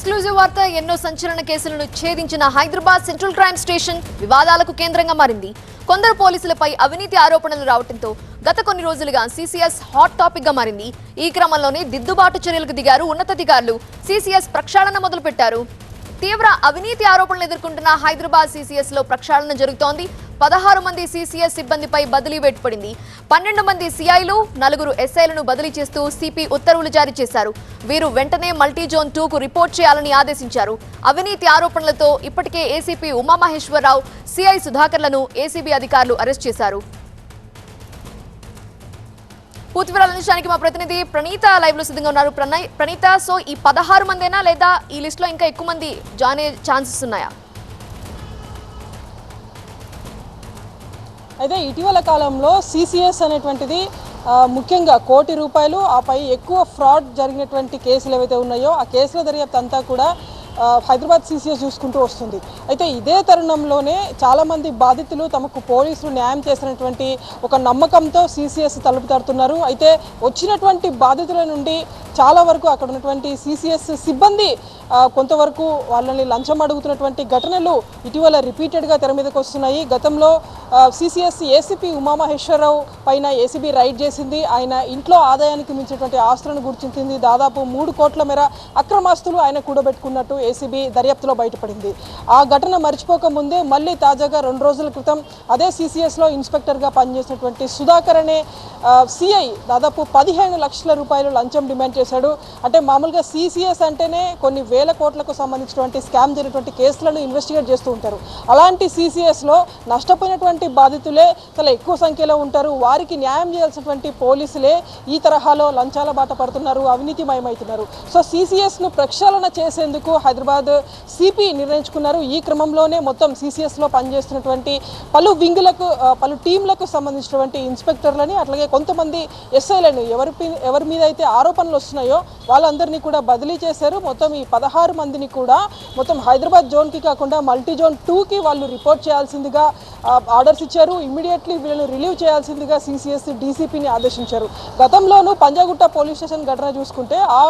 Exclusive వార్త ఎన్నో సంచలన కేసులను ఛేదించిన హైదరాబాద్ సెంట్రల్ క్రైమ్ స్టేషన్ వివాదాలకు కేంద్రంగా మారింది. కొందరు పోలీసులపై అవినీతి ఆరోపణలు రావడంతో గత కొన్ని రోజులుగా సీసీఎస్ హాట్ టాపిక్గా మారింది. ఈ క్రమంలోనే దిద్దుబాటు చర్యలకు దిగారు ఉన్నతాధికారులు. సీసీఎస్ ప్రక్షాళన మొదలుపెట్టారు. తీవ్ర అవినీతి ఆరోపణలు ఎదుర్కొంటున్న హైదరాబాద్ సీసీఎస్లో ప్రక్షాళన జరుగుతోంది. పదహారు మంది సీసీఎస్ సిబ్బందిపై బదిలీ వేటుపడింది. పన్నెండు మంది సిఐలు నలుగురు ఎస్ఐలను బదిలీ చేస్తూ సిపి ఉత్తర్వులు జారీ చేశారు. వీరు వెంటనే మల్టీ జోన్ టూకు రిపోర్ట్ చేయాలని ఆదేశించారు. అవినీతి ఆరోపణలతో ఇప్పటికే ఏసీపీ ఉమామహేశ్వరరావు సిఐ సుధాకర్లను ఏసీబీ అధికారులు అరెస్ట్ చేశారు. పూర్తి వివరాల అందించడానికి మా ప్రతినిధి ప్రణీత లైవ్లో సిద్ధంగా ఉన్నారు. ప్రణయ్ ప్రణీత సో ఈ పదహారు మందేనా లేదా ఈ లిస్ట్లో ఇంకా ఎక్కువ మంది జాయిన్ అయ్యే ఛాన్సెస్ ఉన్నాయా? అయితే ఇటీవల కాలంలో సిసిఎస్ అనేటువంటిది ముఖ్యంగా కోటి రూపాయలు ఆపై ఎక్కువ ఫ్రాడ్ జరిగినటువంటి కేసులు ఏవైతే ఉన్నాయో ఆ కేసుల దర్యాప్తు అంతా కూడా హైదరాబాద్ సీసీఎస్ చూసుకుంటూ వస్తుంది. అయితే ఇదే తరుణంలోనే చాలామంది బాధితులు తమకు పోలీసులు న్యాయం చేసినటువంటి ఒక నమ్మకంతో సీసీఎస్ తలుపు తడుతున్నారు. అయితే వచ్చినటువంటి బాధితుల నుండి చాలా వరకు అక్కడ ఉన్నటువంటి సిసిఎస్ సిబ్బంది కొంతవరకు వాళ్ళని లంచం అడుగుతున్నటువంటి ఘటనలు ఇటీవల రిపీటెడ్గా తెర మీదకి వస్తున్నాయి. గతంలో సిసిఎస్ ఏసీపీ ఉమామహేశ్వరరావు పైన ఏసీబీ రైడ్ చేసింది. ఆయన ఇంట్లో ఆదాయానికి మించినటువంటి ఆస్తులను గుర్తించింది. దాదాపు మూడు కోట్ల మేర అక్రమాస్తులు ఆయన కూడబెట్టుకున్నట్టు ఏసీబీ దర్యాప్తులో బయటపడింది. ఆ ఘటన మర్చిపోక ముందే మళ్ళీ తాజాగా రెండు రోజుల క్రితం అదే సిసిఎస్లో ఇన్స్పెక్టర్గా పనిచేసినటువంటి సుధాకర్ అనే సిఐ దాదాపు పదిహేను లక్షల రూపాయలు లంచం డిమాండ్ చేశాడు. అంటే మామూలుగా సిసిఎస్ అంటేనే కొన్ని వేల కోట్లకు సంబంధించినటువంటి స్కామ్ జరిగినటువంటి కేసులను ఇన్వెస్టిగేట్ చేస్తూ ఉంటారు. అలాంటి సిసిఎస్లో నష్టపోయినటువంటి బాధితులే చాలా ఎక్కువ సంఖ్యలో ఉంటారు. వారికి న్యాయం చేయాల్సినటువంటి పోలీసులే ఈ తరహాలో లంచాల బాట పడుతున్నారు అవినీతిమయమవుతున్నారు. సో సిసిఎస్ను ప్రక్షాళన చేసేందుకు హైదరాబాద్ సిపి నిర్ణయించుకున్నారు. ఈ క్రమంలోనే మొత్తం సిసిఎస్లో పనిచేస్తున్నటువంటి పలు వింగులకు పలు టీంలకు సంబంధించినటువంటి ఇన్స్పెక్టర్లని అట్లాగే కొంతమంది ఎస్ఐలను ఎవరి ఎవరి మీద అయితే ఆరోపణలు వస్తున్నారు వాళ్ళందరినీ కూడా బదిలీ చేశారు. మొత్తం ఈ పదహారు మందిని కూడా మొత్తం హైదరాబాద్ జోన్కి కాకుండా మల్టీ జోన్ టూకి వాళ్ళు రిపోర్ట్ చేయాల్సిందిగా ఆర్డర్స్ ఇచ్చారు. ఇమ్మీడియట్లీ వీళ్ళని రిలీవ్ చేయాల్సిందిగా సిసిఎస్ డీసీపీని ఆదేశించారు. గతంలోనూ పంజాగుట్ట పోలీస్ స్టేషన్ ఘటన చూసుకుంటే ఆ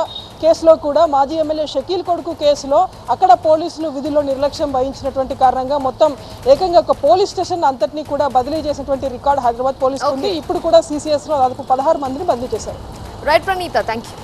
కేసులో కూడా మాజీ ఎమ్మెల్యే షకీల్ కొడుకు కేసులో అక్కడ పోలీసులు విధుల్లో నిర్లక్ష్యం వహించినటువంటి కారణంగా మొత్తం ఏకంగా ఒక పోలీస్ స్టేషన్ అంతటినీ కూడా బదిలీ చేసినటువంటి రికార్డు హైదరాబాద్ పోలీస్ ఉంది. ఇప్పుడు కూడా సిసిఎస్లో దాదాపు పదహారు మందిని బదిలీ చేశారు. Right Praneetha thank you